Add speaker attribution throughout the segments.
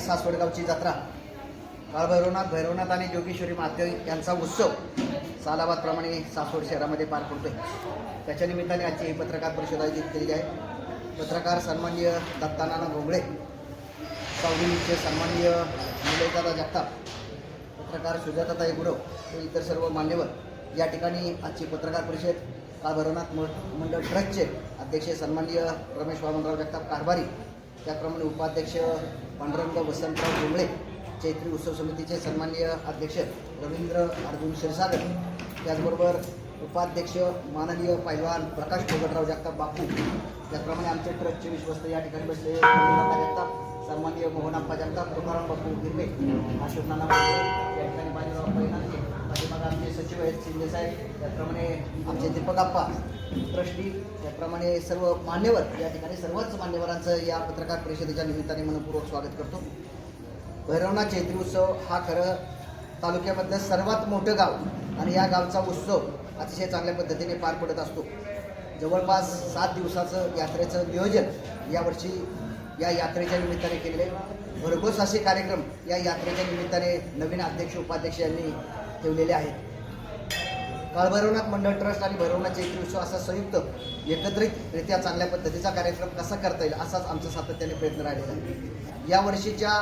Speaker 1: सासवडगावची जत्रा. काळभैरवनाथ भैरवनाथ आणि जोगेश्वरी माते यांचा उत्सव सालाबादप्रमाणे सासवड शहरामध्ये पार पडतोय. त्याच्या निमित्ताने आजची ही पत्रकार परिषद आयोजित केली आहे. पत्रकार सन्मान्य दत्तानाना भोंगळे सावलीचे सन्माननीय निलयदादा जगताप पत्रकार सुजाताताई गुरव व इतर सर्व मान्यवर या ठिकाणी आजची पत्रकार परिषद काळभैरवनाथ मंडळ ट्रस्टचे अध्यक्ष सन्माननीय रमेश वामनराव जगताप कारभारी त्याप्रमाणे उपाध्यक्ष पांडुरंग वसंतराव डोंगळे चैत्री उत्सव समितीचे सन्माननीय अध्यक्ष रवींद्र अर्जुन क्षीरसागर त्याचबरोबर उपाध्यक्ष माननीय पैलवान प्रकाश भोगटराव जगताप बापू. त्याचप्रमाणे आमचे ट्रस्टचे विश्वस्त या ठिकाणी बसले जगताप सन्माननीय मोहनप्पा जगताप तुकाराम बापू गिरवे अशोक नाना या ठिकाणी बाजीराव पैनांचे पाठीमागे आमचे सचिव आहेत शिंदे साहेब त्याप्रमाणे आमचे दीपक आप्पा ट्रस्टी त्याप्रमाणे सर्व मान्यवर या ठिकाणी सर्वच मान्यवरांचं या पत्रकार परिषदेच्या निमित्ताने मनपूर्वक स्वागत करतो. भैरवना चैत्री उत्सव हा खरं तालुक्यामधलं सर्वात मोठं गाव आणि या गावचा उत्सव अतिशय चांगल्या पद्धतीने पार पडत असतो. जवळपास सात दिवसाचं यात्रेचं नियोजन यावर्षी या यात्रेच्या निमित्ताने केलेले भरघोस असे कार्यक्रम या यात्रेच्या निमित्ताने नवीन अध्यक्ष उपाध्यक्ष यांनी ठेवलेले आहेत. काळभैरवनाथ मंडळ ट्रस्ट आणि भैरवनाथ चैत्री उत्सव असा संयुक्त एकत्रितरित्या चांगल्या पद्धतीचा कार्यक्रम कसा करता येईल असाच आमचा सातत्याने प्रयत्न राहिलेला आहे. या वर्षीच्या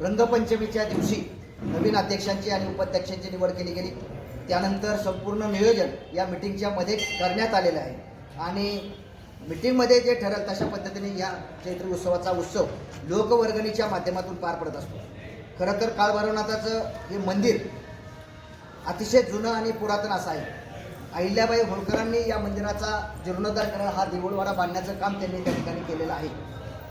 Speaker 1: रंगपंचमीच्या दिवशी नवीन अध्यक्षांची आणि उपाध्यक्षांची निवड केली गेली. त्यानंतर संपूर्ण नियोजन या मिटिंगच्या मध्ये करण्यात आलेलं आहे. आणि मिटिंगमध्ये जे ठरेल तशा पद्धतीने या चैत्र उत्सवाचा उत्सव लोकवर्गणीच्या माध्यमातून पार पडत असतो. खरं तर काळभैरवनाथाचं हे मंदिर अतिशय जुनं आणि पुरातन असं आहे. अहिल्याबाई होळकरांनी या मंदिराचा जीर्णोद्धार करणं हा देऊळवाडा बांधण्याचं काम त्यांनी त्या ठिकाणी केलेलं आहे.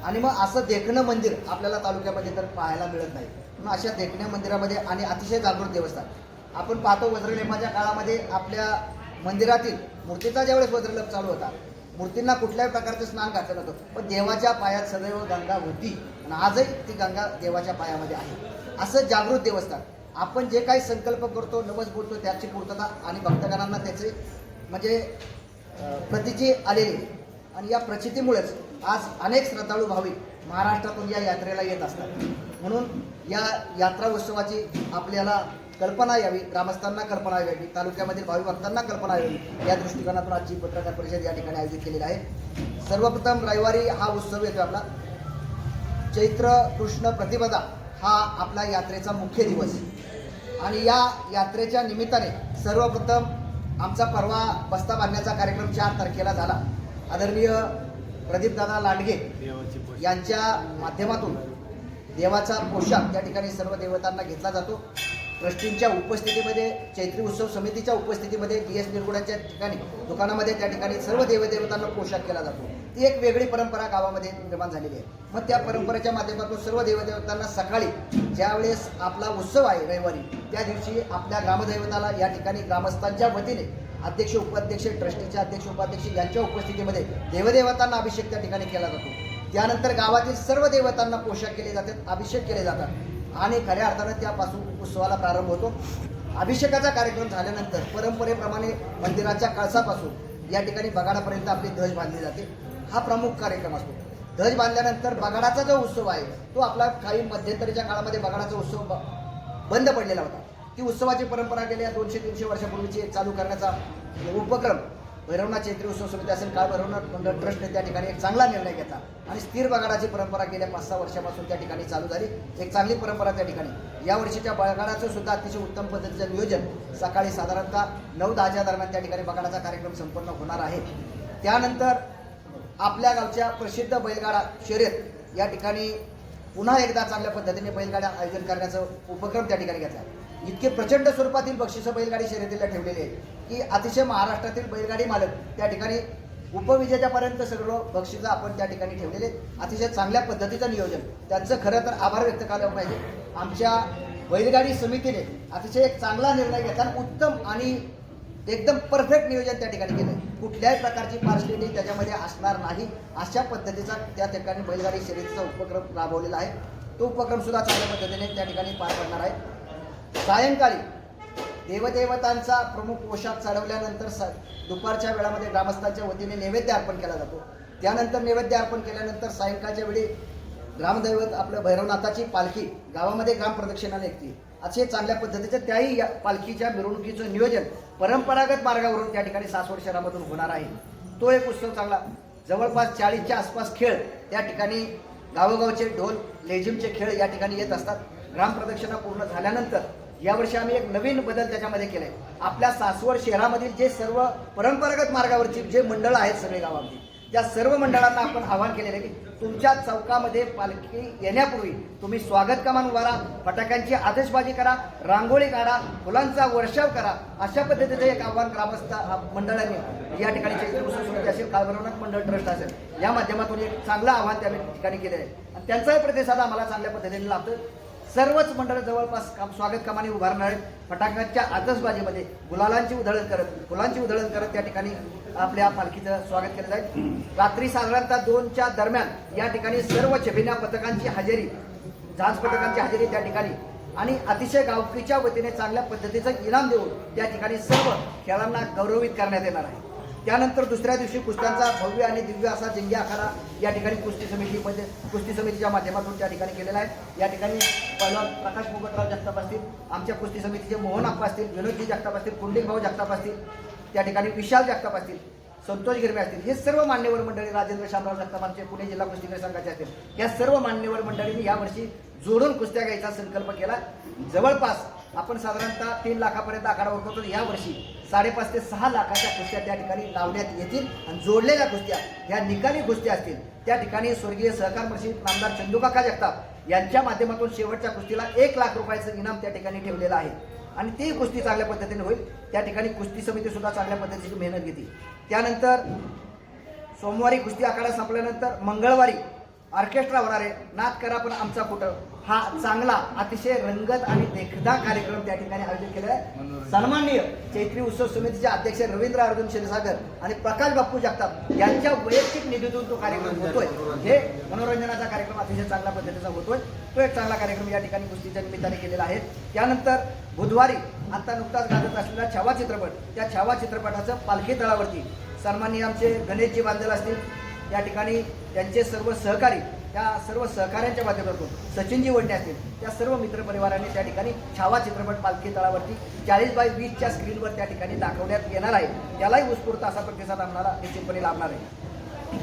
Speaker 1: आणि मग असं देखणं मंदिर आपल्याला तालुक्यामध्ये तर पाहायला मिळत नाही. म्हणून अशा देखण्या मंदिरामध्ये आणि अतिशय जागृत देवस्थान. आपण पाहतो वज्रलेपाच्या काळामध्ये आपल्या मंदिरातील मूर्तीचा ज्यावेळेस वज्रलेप चालू होता मूर्तींना कुठल्याही प्रकारचं स्नान घातलं नव्हतं. पण देवाच्या पायात सदैव गंगा होती. आणि आजही ती गंगा देवाच्या पायामध्ये आहे. असं जागृत देवस्थान. आपण जे काही संकल्प करतो नवस बोलतो त्याची पूर्तता आणि भक्तगणांना त्याचे म्हणजे प्रतिची आलेली. आणि या प्रचितीमुळेच आज अनेक श्रद्धाळू भाविक महाराष्ट्रातून या यात्रेला येत असतात. म्हणून या यात्रा उत्सवाची आपल्याला कल्पना यावी ग्रामस्थांना कल्पना यावी तालुक्यामधील भावी भक्तांना कल्पना यावी या दृष्टिकोनातून आजची पत्रकार परिषद या ठिकाणी आयोजित केलेली आहे. सर्वप्रथम रविवारी हा उत्सव येतो आपला. चैत्र कृष्ण प्रतिपदा हा आपला यात्रेचा मुख्य दिवस. आणि या यात्रेच्या निमित्ताने सर्वप्रथम आमचा परवा बस्ता बांधण्याचा कार्यक्रम चार तारखेला झाला. आदरणीय प्रदीपदादा लांडगे यांच्या माध्यमातून देवाचा पोशाख त्या ठिकाणी सर्व देवतांना घेतला जातो. ट्रस्टींच्या उपस्थितीमध्ये चैत्री उत्सव समितीच्या उपस्थितीमध्ये डी एस निरगुडाच्या ठिकाणी दुकानामध्ये त्या ठिकाणी सर्व देवदेवतांना पोशाख केला जातो. ती एक वेगळी परंपरा गावामध्ये निर्माण झालेली आहे. मग त्या परंपरेच्या माध्यमातून सर्व देवदेवतांना सकाळी ज्यावेळेस आपला उत्सव आहे रविवारी त्या दिवशी आपल्या ग्रामदैवताला या ठिकाणी ग्रामस्थांच्या वतीने अध्यक्ष उपाध्यक्ष ट्रस्टीचे अध्यक्ष उपाध्यक्ष यांच्या उपस्थितीमध्ये देवदेवतांना अभिषेक त्या ठिकाणी केला जातो. त्यानंतर गावातील सर्व देवतांना पोशाख केले जातात अभिषेक केले जातात. आणि खऱ्या अर्थानं त्यापासून उत्सवाला प्रारंभ होतो. अभिषेकाचा कार्यक्रम झाल्यानंतर परंपरेप्रमाणे मंदिराच्या कळसापासून या ठिकाणी बगाडापर्यंत आपली ध्वज बांधली जाते. हा प्रमुख कार्यक्रम असतो. ध्वज बांधल्यानंतर बगाडाचा जो उत्सव आहे तो आपला काही मध्यंतरीच्या काळामध्ये बगाडाचा उत्सव बंद पडलेला होता. ती उत्सवाची परंपरा गेल्या दोनशे तीनशे वर्षापूर्वीची चालू करण्याचा उपक्रम भैरवनाथ चैत्री उत्सव समिती असेल काळ भैरवनाथ मंडळ ट्रस्टने त्या ठिकाणी एक चांगला निर्णय घेतला. आणि स्थिर बगाडाची परंपरा गेल्या पाच सहा वर्षापासून त्या ठिकाणी चालू झाली. एक चांगली परंपरा त्या ठिकाणी. या वर्षीच्या बगाडाचं सुद्धा अतिशय उत्तम पद्धतीचं नियोजन सकाळी साधारणतः नऊ दहाच्या दरम्यान त्या ठिकाणी बगाडाचा कार्यक्रम संपन्न होणार आहे. त्यानंतर आपल्या गावच्या प्रसिद्ध बैलगाडा शर्यत या ठिकाणी पुन्हा एकदा चांगल्या पद्धतीने बैलगाड्या आयोजन करण्याचा उपक्रम त्या ठिकाणी घेतला. इतके प्रचंड स्वरूपातील बक्षिसं बैलगाडी शर्यतीला ठेवलेले आहेत. की अतिशय महाराष्ट्रातील बैलगाडी मालक त्या ठिकाणी उपविजेत्यापर्यंत सगळं बक्षिसं आपण त्या ठिकाणी ठेवलेले अतिशय चांगल्या पद्धतीचं नियोजन. त्यांचं खरं तर आभार व्यक्त करायला पाहिजे. आमच्या बैलगाडी समितीने अतिशय एक चांगला निर्णय घेतला उत्तम आणि एकदम परफेक्ट नियोजन त्या ठिकाणी केलं कुठल्याही प्रकारची पार्सलिटी त्याच्यामध्ये असणार नाही. अशा पद्धतीचा त्या ठिकाणी बैलगाडी शर्यतीचा उपक्रम राबवलेला आहे. तो उपक्रम सुद्धा चांगल्या पद्धतीने त्या ठिकाणी पार पडणार आहे. सायंकाळी देवदेवतांचा प्रमुख पोशाख चढवल्यानंतर स दुपारच्या वेळामध्ये ग्रामस्थांच्या वतीने नैवेद्य अर्पण केला जातो. त्यानंतर नैवेद्य अर्पण केल्यानंतर सायंकाळच्या वेळी ग्रामदैवत आपलं भैरवनाथाची पालखी गावामध्ये ग्राम प्रदक्षिणा निघते असे चांगल्या पद्धतीचं त्याही या पालखीच्या मिरवणुकीचं नियोजन परंपरागत मार्गावरून त्या ठिकाणी सासवड शहरामधून होणार आहे. तो एक उत्सव चांगला. जवळपास चाळीसच्या आसपास खेळ त्या ठिकाणी गावोगावचे ढोल लेझिमचे खेळ या ठिकाणी येत असतात. ग्रामप्रदक्षिणा पूर्ण झाल्यानंतर यावर्षी आम्ही एक नवीन बदल त्याच्यामध्ये केलाय. आपल्या सासवड शहरामधील जे सर्व परंपरागत मार्गावरची जे मंडळ आहेत सगळे गावामध्ये त्या सर्व मंडळांना आपण आवाहन केलेलं आहे की तुमच्या चौकामध्ये पालखी येण्यापूर्वी तुम्ही स्वागत कमान उभारा फटाक्यांची आतिषबाजी करा रांगोळी काढा फुलांचा वर्षाव करा अशा पद्धतीचं एक आव्हान ग्रामस्थ मंडळाने या ठिकाणी चैत्र असेल कालभरवनाथ मंडळ ट्रस्ट असेल. या माध्यमातून एक चांगलं आव्हान त्या ठिकाणी केलं आहे. आणि त्यांचाही प्रतिसाद आम्हाला चांगल्या पद्धतीने लाभतो सर्वच मंडळ जवळपास काम स्वागत कामाने उभारणार आहेत. फटाक्यांच्या आतषबाजीमध्ये गुलालांची उधळण करत फुलांची उधळण करत त्या ठिकाणी आपल्या पालखीचं स्वागत केलं जाईल. रात्री साधारणतः दोनच्या दरम्यान या ठिकाणी सर्व छबिन्या पथकांची हजेरी जहाज पथकांची हजेरी त्या ठिकाणी आणि अतिशय गावकीच्या वतीने चांगल्या पद्धतीचं इनाम देऊन त्या ठिकाणी सर्व खेळांना गौरवित करण्यात येणार आहे. त्यानंतर दुसऱ्या दिवशी कुस्त्यांचा भव्य आणि दिव्य असा जंगी आखाडा या ठिकाणी कुस्ती समितीमध्ये कुस्ती समितीच्या माध्यमातून त्या ठिकाणी केलेला आहे. या ठिकाणी पहिला प्रकाश मुगटराव जगताप असतील आमच्या कुस्ती समितीचे मोहन अप्पा असतील विनोदजी जगताप असतील कुंडिक भाऊ जगताप असतील त्या ठिकाणी विशाल जगताप असतील संतोष गिरवे असतील हे सर्व मान्यवर मंडळी राजेंद्र शामराव जगताप आमचे पुणे जिल्हा कुस्तीगीर संघाचे असतील. या सर्व मान्यवर मंडळींनी यावर्षी जोडून कुस्त्या घ्यायचा संकल्प केला. जवळपास आपण साधारणतः तीन लाखापर्यंत आखाडा उरकवतो या वर्षी साडेपाच ते सहा लाखाच्या कुस्त्या त्या ठिकाणी लावण्यात येतील आणि जोडलेल्या कुस्त्या ह्या निकाली कुस्त्या असतील त्या ठिकाणी स्वर्गीय सहकार मंत्री नामदार चंदूकाका जगताप यांच्या माध्यमातून शेवटच्या कुस्तीला एक लाख रुपयाचं इनाम त्या ठिकाणी ठेवलेलं आहे. आणि ती कुस्ती चांगल्या पद्धतीने होईल त्या ठिकाणी कुस्ती समिती सुद्धा चांगल्या पद्धतीची मेहनत घेते त्यानंतर सोमवारी कुस्ती आखाडा संपल्यानंतर मंगळवारी ऑर्केस्ट्रा होणार आहे. नाच करा पण आमचा कुठं हा चांगला अतिशय रंगत आणि देखदा कार्यक्रम त्या ठिकाणी आयोजित केला आहे. सन्माननीय चैत्री उत्सव समितीचे अध्यक्ष रवींद्र अर्जुन क्षीरसागर आणि प्रकाश बाप्पू जगताप यांच्या वैयक्तिक निधीतून तो कार्यक्रम होतोय. हे मनोरंजनाचा कार्यक्रम अतिशय चांगल्या पद्धतीचा होतोय. तो एक चांगला कार्यक्रम या ठिकाणी कुस्तीच्या निमित्ताने केलेला आहे. त्यानंतर बुधवारी आता नुकताच गाजत असलेला छावा चित्रपट त्या छावा चित्रपटाचं पालखी तळावरती सन्माननीय आमचे गणेशजी बांधल असतील. या ठिकाणी त्यांचे सर्व सहकारी त्या सर्व सहकाऱ्यांच्या माध्यमातून सचिनजी वडणे असतील त्या सर्व मित्रपरिवारांनी त्या ठिकाणी छावा चित्रपट पालखी तळावरती चाळीस बाय वीसच्या स्क्रीनवर त्या ठिकाणी दाखवण्यात येणार आहे. त्यालाही उत्स्फूर्त असा प्रतिसाद आम्हाला निश्चितपणे लाभणार आहे.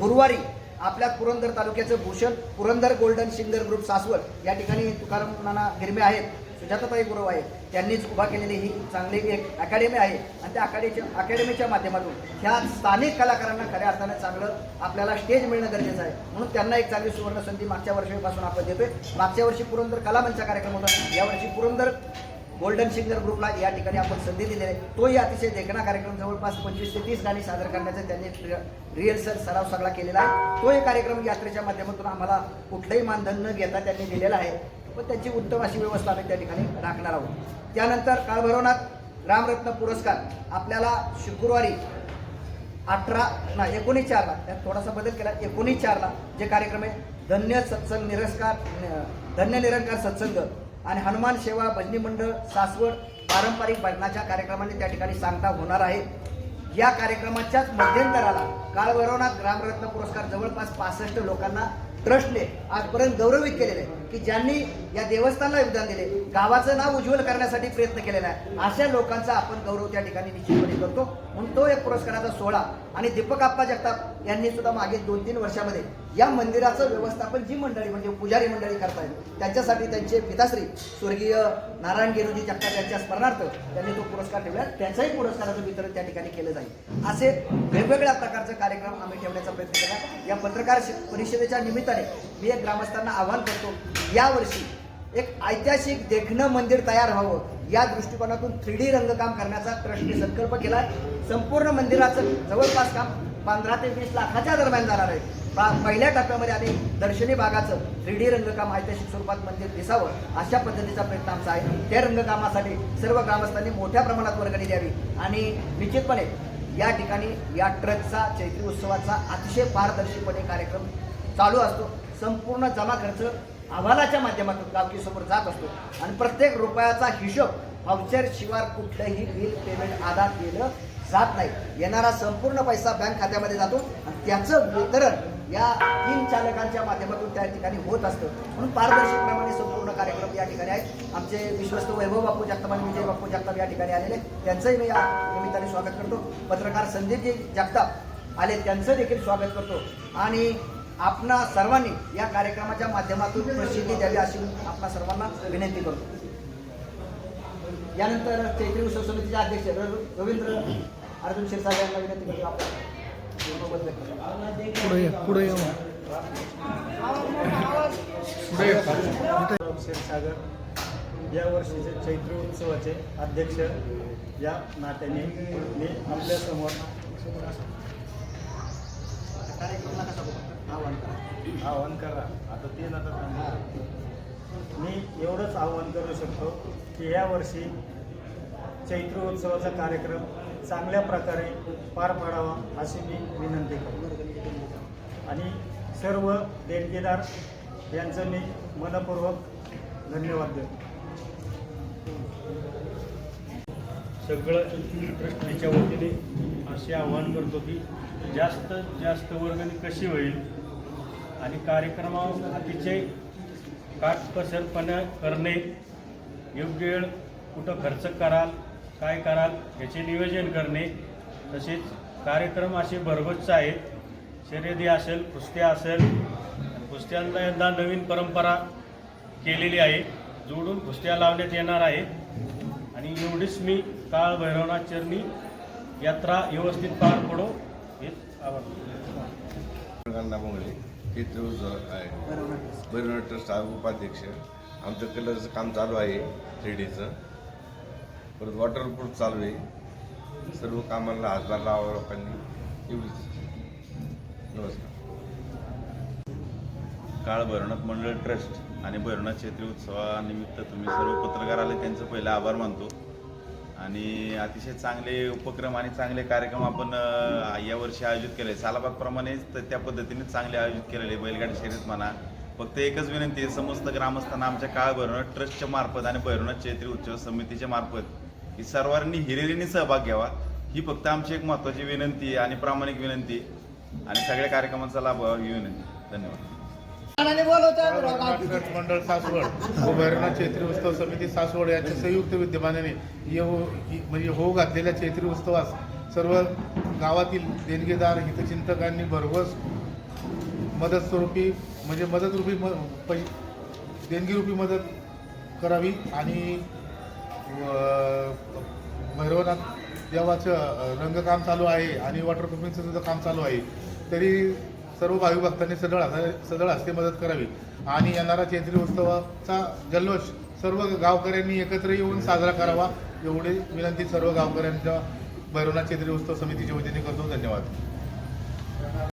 Speaker 1: गुरुवारी आपल्या पुरंदर तालुक्याचं Bhushan Purandar golden singer group Saswad या ठिकाणी तुकाराम नाना गिरमे आहेत. सुजाताताई गुरव आहे. त्यांनीच उभा केलेली ही चांगली एक अकॅडमी आहे. आणि त्या अकॅडमीच्या अकॅडमीच्या माध्यमातून ह्या स्थानिक कलाकारांना खऱ्या अर्थानं चांगलं आपल्याला स्टेज मिळणं गरजेचं आहे. म्हणून त्यांना एक चांगली सुवर्ण संधी मागच्या वर्षीपासून आपण देतोय. मागच्या वर्षी पुरंदर कलामंचा कार्यक्रम होता. यावर्षी पुरंदर गोल्डन सिंगर ग्रुपला या ठिकाणी आपण संधी दिलेली आहे. तोही अतिशय देखणा कार्यक्रम. जवळपास पंचवीस ते तीस गाणी सादर करण्याचा त्यांनी रिहर्सल सराव सगळा केलेला आहे. तो एक कार्यक्रम यात्रेच्या माध्यमातून आम्हाला कुठलंही मानधन न घेता त्यांनी दिलेला आहे. व त्यांची उत्तम अशी व्यवस्था आम्ही त्या ठिकाणी राखणार आहोत. त्यानंतर काळभैरवनाथ रामरत्न पुरस्कार आपल्याला शुक्रवारी अठरा ना एकोणीस चारला त्यात थोडासा बदल केला. एकोणीस चारला जे कार्यक्रम आहे धन्य सत्संग निरस्कार धन्य निरंकार सत्संग आणि हनुमान सेवा भजनी मंडळ सासवड पारंपरिक भजनाच्या कार्यक्रमाने त्या ठिकाणी सांगता होणार आहे. या कार्यक्रमाच्याच मध्यंतराला काळभैरवनाथ ग्रामरत्न पुरस्कार जवळपास पासष्ट लोकांना ट्रस्टने आजपर्यंत गौरवित केलेले आहे की ज्यांनी या देवस्थानला योगदान दिले गावाचं नाव उज्ज्वल करण्यासाठी प्रयत्न केलेला आहे. अशा लोकांचा आपण गौरव त्या ठिकाणी निश्चितपणे करतो. म्हणून तो एक पुरस्काराचा सोहळा. आणि दीपक आप्पा जगताप यांनी सुद्धा मागे दोन तीन वर्षामध्ये या मंदिराचं व्यवस्थापन जी मंडळी म्हणजे पुजारी मंडळी करतायत त्यांच्यासाठी त्यांचे पिताश्री स्वर्गीय नारायण गिरुजी जगताप यांच्या स्मरणार्थ त्यांनी तो पुरस्कार ठेवला. त्याचाही पुरस्काराचं वितरण त्या ठिकाणी केलं जाईल. असे वेगवेगळ्या प्रकारचे कार्यक्रम आम्ही ठेवण्याचा प्रयत्न केला. या पत्रकार परिषदेच्या निमित्ताने मी एक ग्रामस्थांना आवाहन करतो यावर्षी एक ऐतिहासिक देखणं मंदिर तयार व्हावं. या दृष्टिकोनातून थ्री डी रंगकाम करण्याचा ट्रस्टने संकल्प केला संपूर्ण मंदिराचं जवळपास काम पंधरा ते वीस लाखाच्या दरम्यान जाणार आहे. पहिल्या टप्प्यामध्ये आम्ही दर्शनी भागाचं थ्री डी रंगकाम ऐतिहासिक स्वरूपात मंदिर दिसावं अशा पद्धतीचा प्रयत्न आमचा आहे. त्या रंगकामासाठी सर्व ग्रामस्थांनी मोठ्या प्रमाणात वर्गणी द्यावी. आणि निश्चितपणे या ठिकाणी या ट्रकचा चैत्री उत्सवाचा अतिशय पारदर्शीपणे कार्यक्रम चालू असतो. संपूर्ण जमा खर्च अहवालाच्या माध्यमातून गावकीसमोर जात असतो. आणि प्रत्येक रुपयाचा हिशोब व्हाउचर शिवाय कुठलंही बिल पेमेंट आधार केलं जात नाही. येणारा संपूर्ण पैसा बँक खात्यामध्ये जातो आणि त्याचं वितरण या तीन चालकांच्या माध्यमातून त्या ठिकाणी होत असतं. म्हणून पारदर्शकप्रमाणे संपूर्ण कार्यक्रम या ठिकाणी आहेत आमचे विश्वस्त वैभव बापू जगताप आणि विजय बापू जगताप या ठिकाणी आलेले त्यांचंही मी या निमित्ताने स्वागत करतो. पत्रकार संदीपजी जगताप आले त्यांचं देखील स्वागत करतो. आणि आपणा सर्वांनी या कार्यक्रमाच्या माध्यमातून प्रसिद्धी द्यावी अशी आपणा सर्वांना विनंती करतो. यानंतर चैत्री उत्सव समितीचे अध्यक्ष रवींद्र अर्जुन क्षीरसागर यांना विनंती करतो आपण.
Speaker 2: क्षीरसागर या वर्षीचे चैत्र उत्सवाचे अध्यक्ष या नात्याने मी आपल्यासमोर
Speaker 1: बघता? आवाहन करा.
Speaker 2: आवाहन करा आता ते सांगू. मी एवढंच आवाहन करू शकतो की यावर्षी चैत्र उत्सवाचा कार्यक्रम चांगल्या प्रकारे पार पाडावा अशी मी विनंती करतो. आणि सर्व देणगीदार यांचं मी मनपूर्वक धन्यवाद देतो.
Speaker 3: सगळं ट्रस्टीच्या वतीने असे आवाहन करतो की जास्त जास्त वर्गणी कशी होईल? आणि कार्यक्रमावर अतिशय काटकसरपणे करणे योग्य वेळ कुठं खर्च कराल काय कराल याचे नियोजन करणे तसेच कार्यक्रम असे भरगच्च आहेत. शर्यती असेल कुस्त्या असेल कुस्त्यांना यंदा नवीन परंपरा केलेली आहे. जोडून कुस्त्या लावण्यात येणार आहे. आणि एवढीच मी काळ भैरवनाथ चरणी यात्रा व्यवस्थित पार पडो हेच आवाहन.
Speaker 4: चित्र उत्सव आहे
Speaker 1: बरोबर
Speaker 4: भैरवनाथ ट्रस्ट हा उपाध्यक्ष. आमचं कलरचं काम चालू आहे थ्री डीचं परत वॉटरप्रूफ चालू आहे. सर्व कामाला हातभार लावा लोकांनी. एवढीच. नमस्कार.
Speaker 5: काळ भैरवनाथ मंडळ ट्रस्ट आणि भैरवनाथ क्षेत्रीय उत्सवानिमित्त तुम्ही सर्व पत्रकार आले त्यांचं पहिलं आभार मानतो. आणि अतिशय चांगले उपक्रम आणि चांगले कार्यक्रम आपण यावर्षी आयोजित केले. सालाबागप्रमाणेच तर त्या पद्धतीने चांगले आयोजित केलेले बैलगाडी शर्यत म्हणा. फक्त एकच विनंती आहे समस्त ग्रामस्थांना आमच्या काळ भैरवनाथ ट्रस्टच्या मार्फत आणि भैरवनाथ चैत्री उत्सव समितीच्या मार्फत. ही सर्वांनी हिरिरीने सहभाग घ्यावा. ही फक्त आमची एक महत्त्वाची विनंती आहे आणि प्रामाणिक विनंती आणि सगळ्या कार्यक्रमांचा लाभ व्हावा ही विनंती. धन्यवाद.
Speaker 6: मंडळ सासवड. व भैरवनाथ चैत्री उत्सव समिती सासवड यांच्या संयुक्त विद्यमानाने येऊ हो- म्हणजे हो घातलेल्या चैत्री उत्सवास सर्व गावातील देणगीदार हितचिंतकांनी भरघोस मदत स्वरूपी म्हणजे मदतरूपी म पै देणगीरूपी मदत करावी आणि भैरवनाथ देवाचं रंगकाम चालू आहे आणि वॉटरप्रूफिंगचं सुद्धा काम चालू आहे. तरी सर्व भाविक भक्तांनी सदळ सदळ हस्ते मदत करावी. आणि येणारा चैत्री उत्सवाचा जल्लोष सर्व गावकऱ्यांनी एकत्र येऊन साजरा करावा एवढी विनंती सर्व गावकऱ्यांच्या भैरवनाथ चैत्री उत्सव समितीच्या वतीने करतो. धन्यवाद.